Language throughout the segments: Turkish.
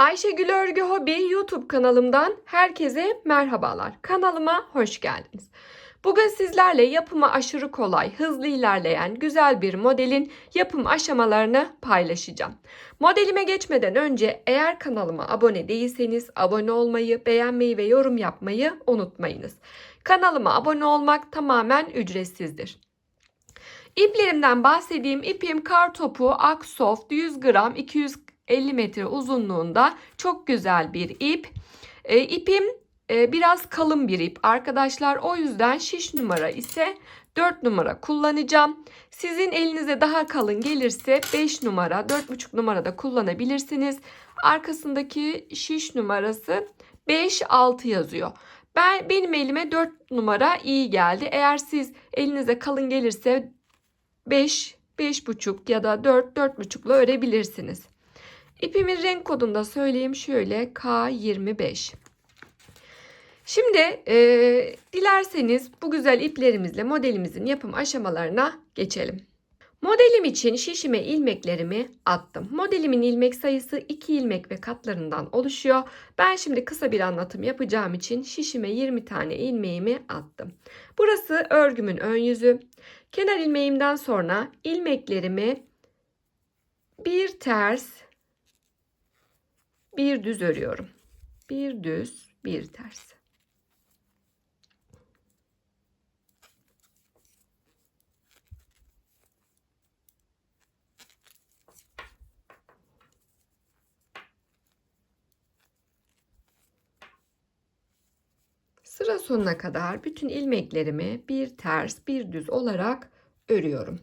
Ayşegül Örgü Hobi YouTube kanalımdan herkese merhabalar. Kanalıma hoş geldiniz. Bugün sizlerle yapımı aşırı kolay, hızlı ilerleyen güzel bir modelin yapım aşamalarını paylaşacağım. Modelime geçmeden önce eğer kanalıma abone değilseniz abone olmayı, beğenmeyi ve yorum yapmayı unutmayınız. Kanalıma abone olmak tamamen ücretsizdir. İplerimden bahsedeyim. İpim kar topu Aksoft 100 gram 250 metre uzunluğunda çok güzel bir ip. E, ipim e, biraz kalın bir ip arkadaşlar. O yüzden şiş numara ise 4 numara kullanacağım. Sizin elinize daha kalın gelirse 5 numara 4,5 numarada kullanabilirsiniz. Arkasındaki şiş numarası 5-6 yazıyor. Ben benim elime 4 numara iyi geldi. Eğer siz elinize kalın gelirse 5, 5,5 ya da 4, 4,5 ile örebilirsiniz. İpimin renk kodunu da söyleyeyim şöyle K25. Şimdi e, dilerseniz bu güzel iplerimizle modelimizin yapım aşamalarına geçelim. Modelim için şişime ilmeklerimi attım. Modelimin ilmek sayısı 2 ilmek ve katlarından oluşuyor. Ben şimdi kısa bir anlatım yapacağım için şişime 20 tane ilmeğimi attım. Burası örgümün ön yüzü. Kenar ilmeğimden sonra ilmeklerimi bir ters bir düz örüyorum. Bir düz, bir ters. Sıra sonuna kadar bütün ilmeklerimi bir ters bir düz olarak örüyorum.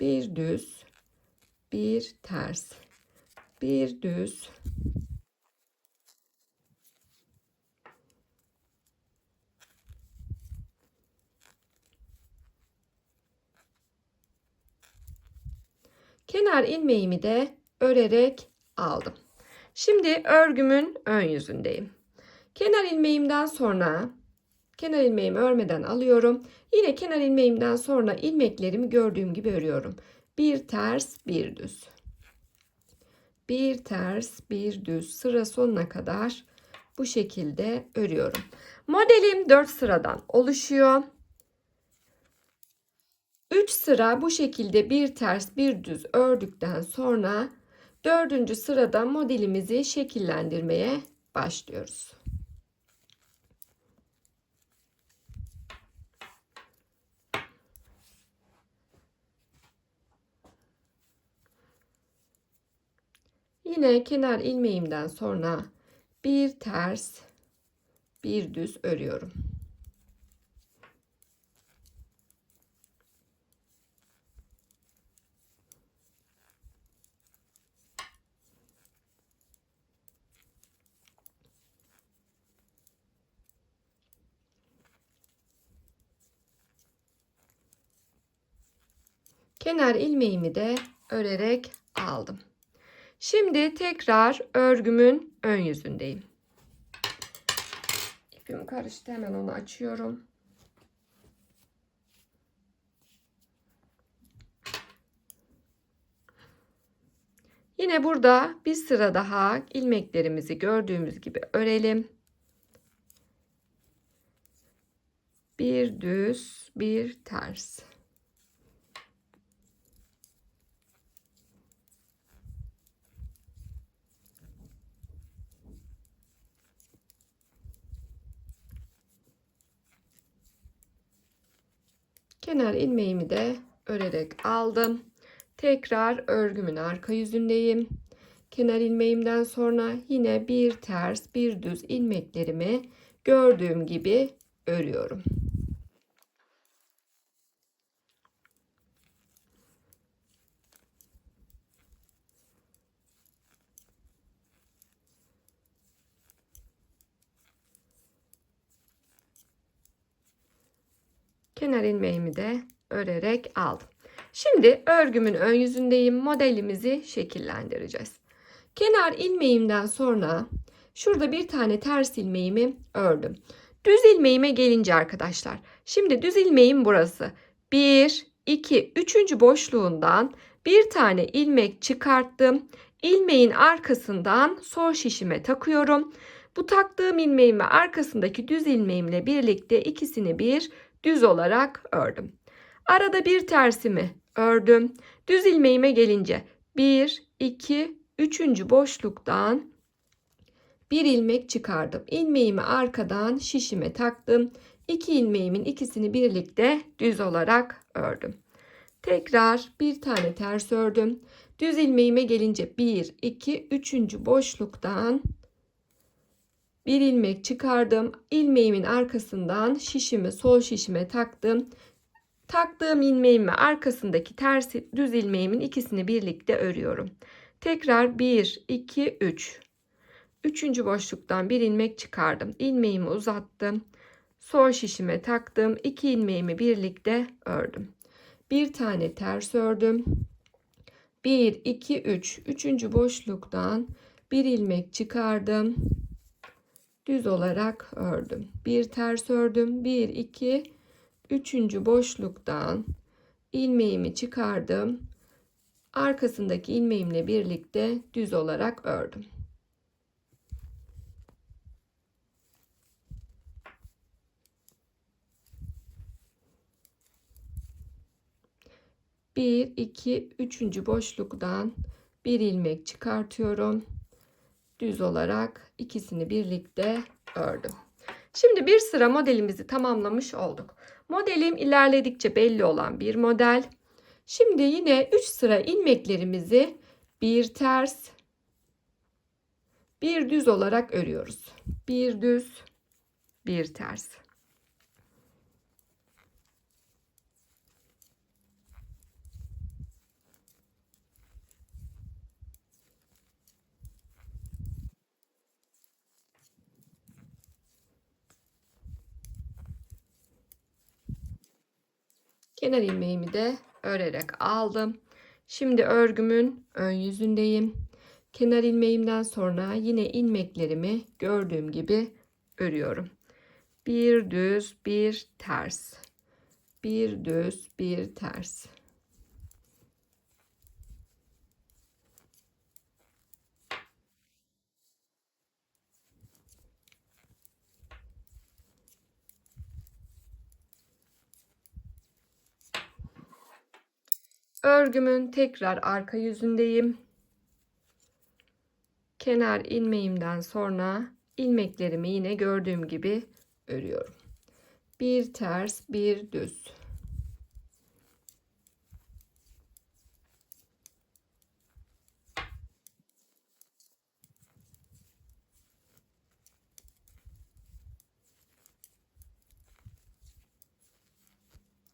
Bir düz, bir ters, bir düz, kenar ilmeğimi de örerek aldım. Şimdi örgümün ön yüzündeyim. Kenar ilmeğimden sonra kenar ilmeğimi örmeden alıyorum. Yine kenar ilmeğimden sonra ilmeklerimi gördüğüm gibi örüyorum. Bir ters, bir düz. Bir ters, bir düz sıra sonuna kadar bu şekilde örüyorum. Modelim 4 sıradan oluşuyor. 3 sıra bu şekilde bir ters, bir düz ördükten sonra Dördüncü sırada modelimizi şekillendirmeye başlıyoruz. Yine kenar ilmeğimden sonra bir ters, bir düz örüyorum. Kenar ilmeğimi de örerek aldım. Şimdi tekrar örgümün ön yüzündeyim. İpim karıştı hemen onu açıyorum. Yine burada bir sıra daha ilmeklerimizi gördüğümüz gibi örelim. Bir düz, bir ters. Kenar ilmeğimi de örerek aldım. Tekrar örgümün arka yüzündeyim. Kenar ilmeğimden sonra yine bir ters bir düz ilmeklerimi gördüğüm gibi örüyorum. Kenar ilmeğimi de örerek aldım. Şimdi örgümün ön yüzündeyim. Modelimizi şekillendireceğiz. Kenar ilmeğimden sonra şurada bir tane ters ilmeğimi ördüm. Düz ilmeğime gelince arkadaşlar. Şimdi düz ilmeğim burası. 1, 2, 3. boşluğundan Bir tane ilmek çıkarttım. İlmeğin arkasından sol şişime takıyorum. Bu taktığım ilmeğimi arkasındaki düz ilmeğimle birlikte ikisini bir düz olarak ördüm. Arada bir tersimi ördüm. Düz ilmeğime gelince 1, 2, 3. boşluktan bir ilmek çıkardım. İlmeğimi arkadan şişime taktım. İki ilmeğimin ikisini birlikte düz olarak ördüm. Tekrar bir tane ters ördüm. Düz ilmeğime gelince 1, 2, 3. boşluktan bir ilmek çıkardım. İlmeğimin arkasından şişimi sol şişime taktım. Taktığım ilmeğimi arkasındaki ters düz ilmeğimin ikisini birlikte örüyorum. Tekrar 1, 2, 3. Üçüncü boşluktan bir ilmek çıkardım. İlmeğimi uzattım. Sol şişime taktım. İki ilmeğimi birlikte ördüm. Bir tane ters ördüm. 1, 2, 3. Üçüncü boşluktan bir ilmek çıkardım. Düz olarak ördüm. Bir ters ördüm. 1, 2, üçüncü boşluktan ilmeğimi çıkardım. Arkasındaki ilmeğimle birlikte düz olarak ördüm. Bir, iki, üçüncü boşluktan bir ilmek çıkartıyorum. Düz olarak ikisini birlikte ördüm. Şimdi bir sıra modelimizi tamamlamış olduk. Modelim ilerledikçe belli olan bir model. Şimdi yine 3 sıra ilmeklerimizi bir ters, bir düz olarak örüyoruz. Bir düz, bir ters. Kenar ilmeğimi de örerek aldım. Şimdi örgümün ön yüzündeyim. Kenar ilmeğimden sonra yine ilmeklerimi gördüğüm gibi örüyorum. Bir düz, bir ters. Bir düz, bir ters. Örgümün tekrar arka yüzündeyim. Kenar ilmeğimden sonra ilmeklerimi yine gördüğüm gibi örüyorum. Bir ters, bir düz.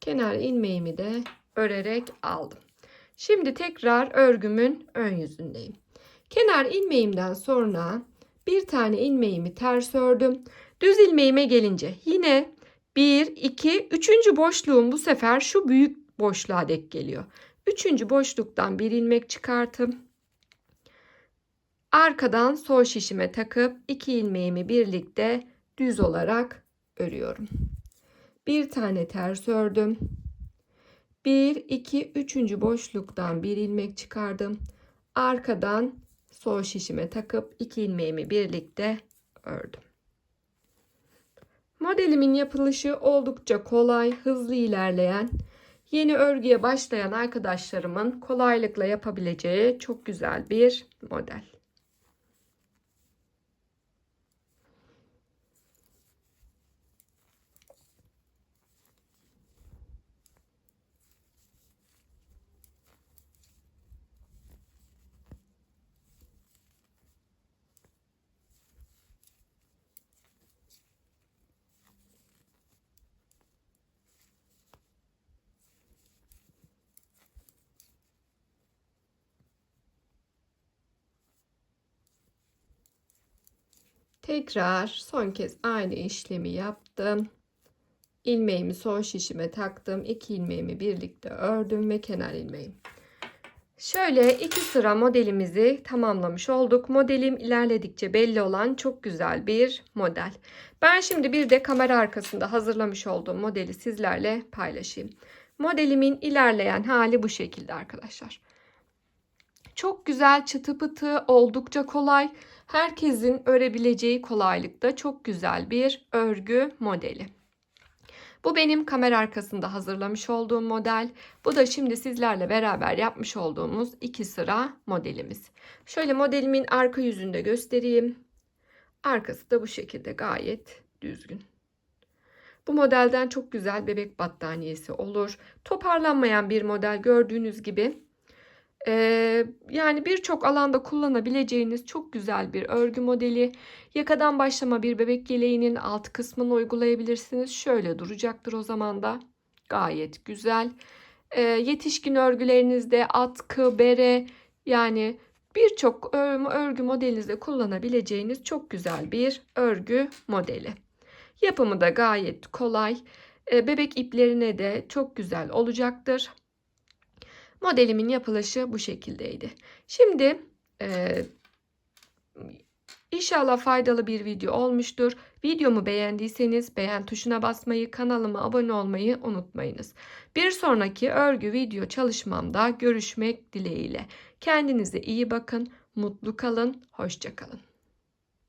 Kenar ilmeğimi de örerek aldım. Şimdi tekrar örgümün ön yüzündeyim. Kenar ilmeğimden sonra bir tane ilmeğimi ters ördüm. Düz ilmeğime gelince yine 1, 2, 3. boşluğum bu sefer şu büyük boşluğa dek geliyor. 3. boşluktan bir ilmek çıkartıp arkadan sol şişime takıp iki ilmeğimi birlikte düz olarak örüyorum. Bir tane ters ördüm. 1, 2, 3. boşluktan bir ilmek çıkardım. Arkadan sol şişime takıp iki ilmeğimi birlikte ördüm. Modelimin yapılışı oldukça kolay, hızlı ilerleyen, yeni örgüye başlayan arkadaşlarımın kolaylıkla yapabileceği çok güzel bir model. Tekrar son kez aynı işlemi yaptım. İlmeğimi sol şişime taktım. İki ilmeğimi birlikte ördüm ve kenar ilmeğim. Şöyle iki sıra modelimizi tamamlamış olduk. Modelim ilerledikçe belli olan çok güzel bir model. Ben şimdi bir de kamera arkasında hazırlamış olduğum modeli sizlerle paylaşayım. Modelimin ilerleyen hali bu şekilde arkadaşlar. Çok güzel çıtı pıtı, oldukça kolay. Herkesin örebileceği kolaylıkta çok güzel bir örgü modeli. Bu benim kamera arkasında hazırlamış olduğum model. Bu da şimdi sizlerle beraber yapmış olduğumuz iki sıra modelimiz. Şöyle modelimin arka yüzünü de göstereyim. Arkası da bu şekilde gayet düzgün. Bu modelden çok güzel bebek battaniyesi olur. Toparlanmayan bir model gördüğünüz gibi. Yani birçok alanda kullanabileceğiniz çok güzel bir örgü modeli. Yakadan başlama bir bebek yeleğinin alt kısmını uygulayabilirsiniz. Şöyle duracaktır o zaman da. Gayet güzel. Yetişkin örgülerinizde atkı, bere yani birçok örgü modelinizde kullanabileceğiniz çok güzel bir örgü modeli. Yapımı da gayet kolay. Bebek iplerine de çok güzel olacaktır. Modelimin yapılışı bu şekildeydi. Şimdi e, inşallah faydalı bir video olmuştur. Videomu beğendiyseniz beğen tuşuna basmayı, kanalıma abone olmayı unutmayınız. Bir sonraki örgü video çalışmamda görüşmek dileğiyle. Kendinize iyi bakın, mutlu kalın, hoşça kalın.